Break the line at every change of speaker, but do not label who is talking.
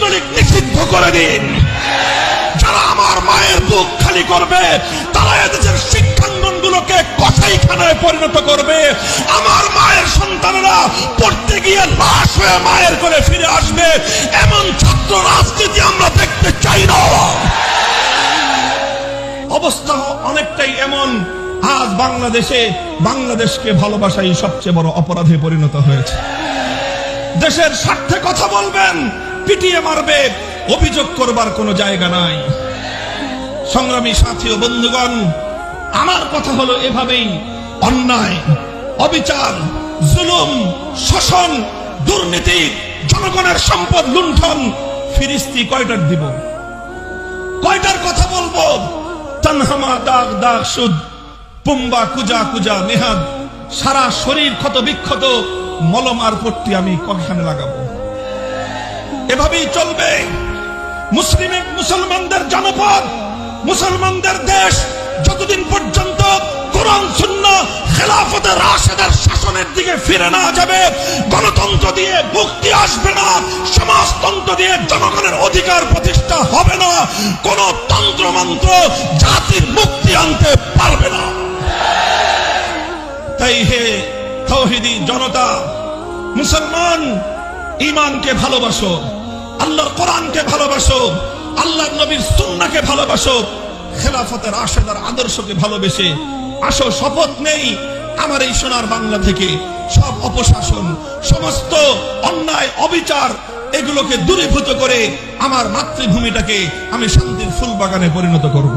ছাত্রলীগ নিষিদ্ধ করে দিন। যারা আমার মায়ের বুক খালি করবে, তারা এদেশের শিক্ষাঙ্গন গুলোকে কসাইখানায় পরিণত করবে। আমার মায়ের সন্তানেরা পড়তে গিয়ে লাশ হয়ে মায়ের করে ফিরে আসবে। এমন ছাত্র রাজনীতি আমরা দেখতে চাই না। অবস্থা অনেকটাই এমন। আজ বাংলাদেশে বাংলাদেশকে ভালোবাসাই সবচেয়ে বড় অপরাধে পরিণত হয়েছে। দেশের স্বার্থে কথা বলবেন পিটিয়ে মারবে, অভিযোগ করবার কোনো জায়গা নাই। সংগ্রামী সাথী ও বন্ধুগণ, আমার কথা হলো এভাবেই, অন্যায়, অবিচার, জুলুম, শোষণ, দুর্নীতি, জনগণের সম্পদ লুণ্ঠন, ফিরিস্তি কয়টার দিব? কয়টার কথা বলব? তানহামা দাগ দাগ সুদ, পুম্বা, কুজা কুজা, নেহাদ, সারা শরীর ক্ষত বিক্ষত মলম আর পট্টি আমি কখানে লাগাবো? এভাবেই চলবে। মুসলিমের মুসলমানদের জনপদ, মুসলমানদের দেশ, যতদিন পর্যন্ত কোরআন শূন্য খেলাফতের রাশেদের শাসনের দিকে ফিরে না যাবে, গণতন্ত্র দিয়ে মুক্তি আসবে না, সমাজতন্ত্র দিয়ে জনগণের অধিকার প্রতিষ্ঠা হবে না, কোন তন্ত্রমন্ত্র জাতির মুক্তি আনতে পারবে না। তাই হে তৌহিদি জনতা, মুসলমান ইমানকে ভালোবাসো। আল্লাহর কোরআনকে ভালোবাসো, আল্লাহর নবীর সুন্নাকে ভালোবাসো, খেলাফতের আশেদার আদর্শকে ভালোবেসে। আসো, শপথ নেই আমার এই সোনার বাংলা থেকে। সব অপশাসন, সমস্ত অন্যায়, অবিচার, এগুলোকে দূরীভূত করে আমার মাতৃভূমিটাকে আমি শান্তির ফুল বাগানে পরিণত করব।